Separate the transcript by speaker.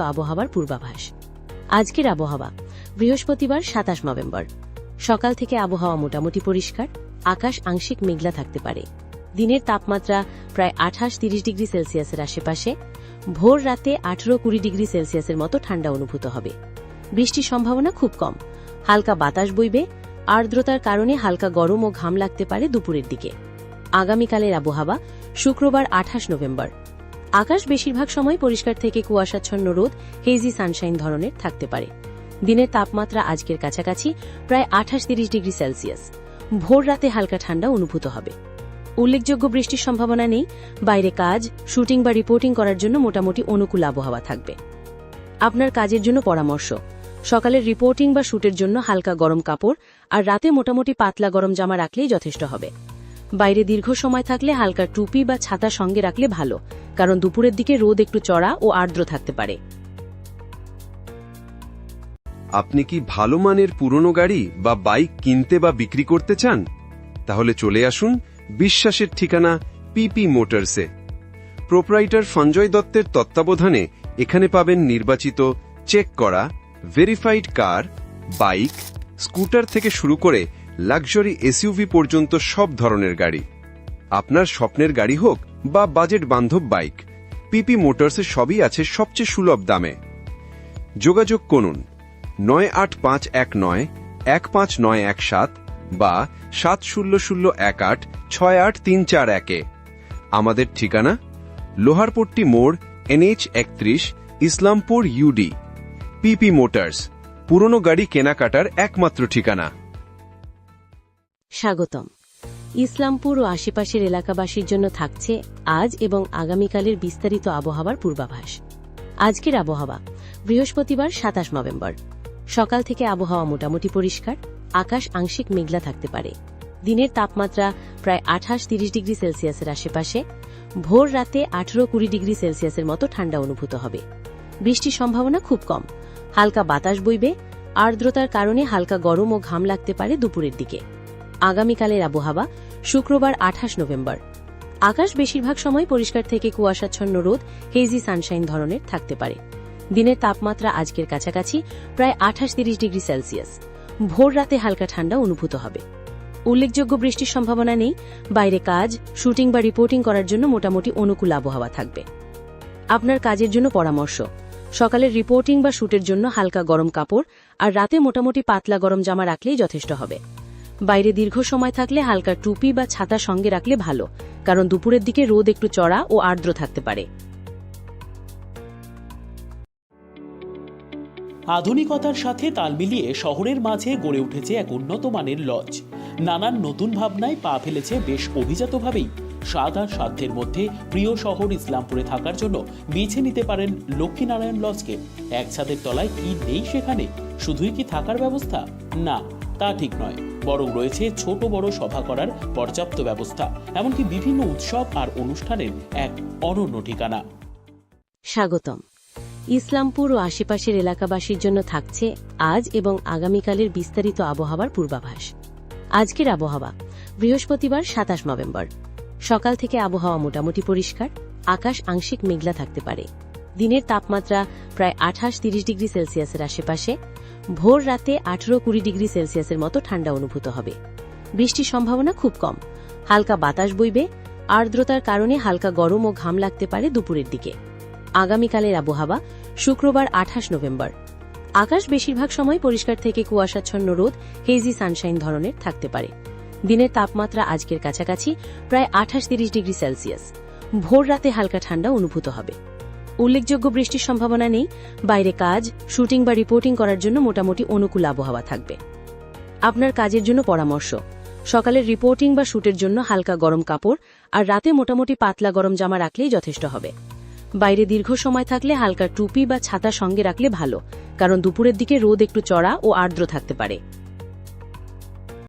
Speaker 1: আবহাওয়ার পূর্বাভাস। আজকের আবহাওয়া, বৃহস্পতিবার সাতাশ নভেম্বর। সকাল থেকে আবহাওয়া মোটামুটি পরিষ্কার, আকাশ আংশিক মেঘলা থাকতে পারে। দিনের তাপমাত্রা প্রায় আঠাশ তিরিশ ডিগ্রি সেলসিয়াসের আশেপাশে। ভোর রাতে আঠারো কুড়ি ডিগ্রি সেলসিয়াসের মতো ঠান্ডা অনুভূত হবে। বৃষ্টির সম্ভাবনা খুব কম। হালকা বাতাস বইবে, আর্দ্রতার কারণে হালকা গরম ও ঘাম লাগতে পারে দুপুরের দিকে। আগামীকালের আবহাওয়া, শুক্রবার আঠাশ নভেম্বর। আকাশ বেশিরভাগ সময় পরিষ্কার থেকে কুয়াশাচ্ছন্ন রোদ হেজি সানশাইন ধরনের থাকতে পারে। দিনের তাপমাত্রা আজকের কাছাকাছি প্রায় আঠাশ তিরিশ ডিগ্রি সেলসিয়াস। ভোর রাতে হালকা ঠান্ডা অনুভূত হবে। উল্লেখযোগ্য বৃষ্টির সম্ভাবনা নেই। বাইরে কাজ, শুটিং বা রিপোর্টিং করার জন্য মোটামুটি অনুকূল আবহাওয়া থাকবে। আপনার কাজের জন্য পরামর্শ। সকালের রিপোর্টিং বা শুটের জন্য হালকা গরম কাপড় আর রাতে মোটামুটি পাতলা গরম জামা রাখলেই যথেষ্ট হবে। বাইরে দীর্ঘ সময় থাকলে হালকা টুপি বা ছাতা সঙ্গে রাখলে ভালো, কারণ দুপুরের দিকে রোদ একটু চড়া ও আর্দ্র থাকতে পারে।
Speaker 2: আপনি কি ভালো মানের পুরনো গাড়ি বা বাইক কিনতে বা বিক্রি করতে চান? তাহলে চলে আসুন বিশ্বাসের ঠিকানা পিপি মোটরসে প্রোপ্রাইটার সঞ্জয় দত্তের তত্ত্বাবধানে এখানে পাবেন নির্বাচিত, চেক করা ভেরিফাইড কার বাইক, স্কুটার থেকে শুরু করে লাক্সারি এসইউভি পর্যন্ত সব ধরনের গাড়ি। আপনার স্বপ্নের গাড়ি হোক বা বাজেট বান্ধব বাইক, পিপি মোটরসে সবই আছে সবচেয়ে সুলভ দামে। যোগাযোগ করুন নয় আট পাঁচ এক নয় এক পাঁচ নয় এক সাত বা সাত শূন্য শূন্য এক আট ছয় আট তিন চার একে আমাদের ঠিকানা লোহারপট্টি মোড়, এনএইচ একত্রিশ, ইসলামপুর, ইউডি। পিপি মোটরস, পুরনো গাড়ি কেনাকাটার একমাত্র ঠিকানা।
Speaker 1: স্বাগতম। ইসলামপুর ও আশেপাশের এলাকাবাসীর জন্য থাকছে আজ এবং আগামীকালের বিস্তারিত আবহাওয়ার পূর্বাভাস। আজকের আবহাওয়া, বৃহস্পতিবার সাতাশ নভেম্বর। সকাল থেকে আবহাওয়া মোটামুটি পরিষ্কার, আকাশ আংশিক মেঘলা থাকতে পারে। দিনের তাপমাত্রা প্রায় আঠাশ তিরিশ ডিগ্রি সেলসিয়াসের আশেপাশে, ভোর রাতে আঠারো কুড়ি ডিগ্রি সেলসিয়াসের মতো ঠান্ডা অনুভূত হবে। বৃষ্টির সম্ভাবনা খুব কম। হালকা বাতাস বইবে, আর্দ্রতার কারণে হালকা গরম ও ঘাম লাগতে পারে দুপুরের দিকে। আগামীকালের আবহাওয়া শুক্রবার আঠাশ নভেম্বর। আকাশ বেশিরভাগ সময় পরিষ্কার থেকে কুয়াশাচ্ছন্ন রোদ হেজি সানশাইন ধরনের থাকতে পারে। দিনের তাপমাত্রা আজকের কাছাকাছি প্রায় আঠাশ তিরিশ ডিগ্রি সেলসিয়াস। ভোর রাতে হালকা ঠান্ডা অনুভূত হবে। উল্লেখযোগ্য বৃষ্টির সম্ভাবনা নেই। বাইরে কাজ, শুটিং বা রিপোর্টিং করার জন্য মোটামুটি অনুকূল আবহাওয়া থাকবে। আপনার কাজের জন্য পরামর্শ, সকালের রিপোর্টিং বা শুটের জন্য হালকা গরম কাপড় আর রাতে মোটামুটি পাতলা গরম জামা রাখলেই যথেষ্ট হবে। বাইরে দীর্ঘ সময় থাকলে হালকা টুপি বা ছাতা সঙ্গে রাখলে ভালো, কারণ দুপুরের দিকে রোদ একটু চড়া ও আর্দ্র থাকতে পারে।
Speaker 3: আধুনিকতার সাথে তাল মিলিয়ে শহরের মাঝে গড়ে উঠেছে এক উন্নত মানের লজ। নানান নতুন ভাবনায় পা ফেলেছে বেশ অভিজাতভাবেই। স্বাদ আর সাধ্যের মধ্যে প্রিয় শহর ইসলামপুরে থাকার জন্য বেছে নিতে পারেন লক্ষ্মীনারায়ণ লজকে। এক ছাদের তলায় কি নেই সেখানে? শুধুই কি থাকার ব্যবস্থা? না। তা ঠিক নয়, বরং রয়েছে ছোট বড় সভা করার পর্যাপ্ত ব্যবস্থা, এমনকি বিভিন্ন উৎসব আর অনুষ্ঠানের এক অনন্য ঠিকানা।
Speaker 1: স্বাগতম। ইসলামপুর ও আশেপাশের এলাকাবাসীর জন্য থাকছে আজ এবং আগামীকালের বিস্তারিত আবহাওয়ার পূর্বাভাস। আজকের আবহাওয়া, বৃহস্পতিবার সাতাশ নভেম্বর। সকাল থেকে আবহাওয়া মোটামুটি পরিষ্কার, আকাশ আংশিক মেঘলা থাকতে পারে। দিনের তাপমাত্রা প্রায় আঠাশ তিরিশ ডিগ্রি সেলসিয়াসের আশেপাশে ভোর রাতে আঠারো কুড়ি ডিগ্রি সেলসিয়াসের মতো ঠান্ডা অনুভূত হবে। বৃষ্টির সম্ভাবনা খুব কম। হালকা বাতাস বইবে। আর্দ্রতার কারণে হালকা গরম ও ঘাম লাগতে পারে দুপুরের দিকে। আগামীকালের আবহাওয়া শুক্রবার আঠাশ নভেম্বর। আকাশ বেশিরভাগ সময় পরিষ্কার থেকে কুয়াশাচ্ছন্ন রোদ, হেজি সানশাইন ধরনের থাকতে পারে। দিনের তাপমাত্রা আজকের কাছাকাছি প্রায় আঠাশ তিরিশ ডিগ্রি সেলসিয়াস। ভোর রাতে হালকা ঠান্ডা অনুভূত হবে। উল্লেখযোগ্য বৃষ্টির সম্ভাবনা নেই। বাইরে কাজ, শুটিং বা রিপোর্টিং করার জন্য মোটামুটি অনুকূল আবহাওয়া থাকবে। আপনার কাজের জন্য পরামর্শ, সকালের রিপোর্টিং বা শুটের জন্য হালকা গরম কাপড় আর রাতে মোটামুটি পাতলা গরম জামা রাখলেই যথেষ্ট হবে। বাইরে দীর্ঘ সময় থাকলে হালকা টুপি বা ছাতা সঙ্গে রাখলে ভালো, কারণ দুপুরের দিকে রোদ একটু চড়া ও আর্দ্র থাকতে পারে।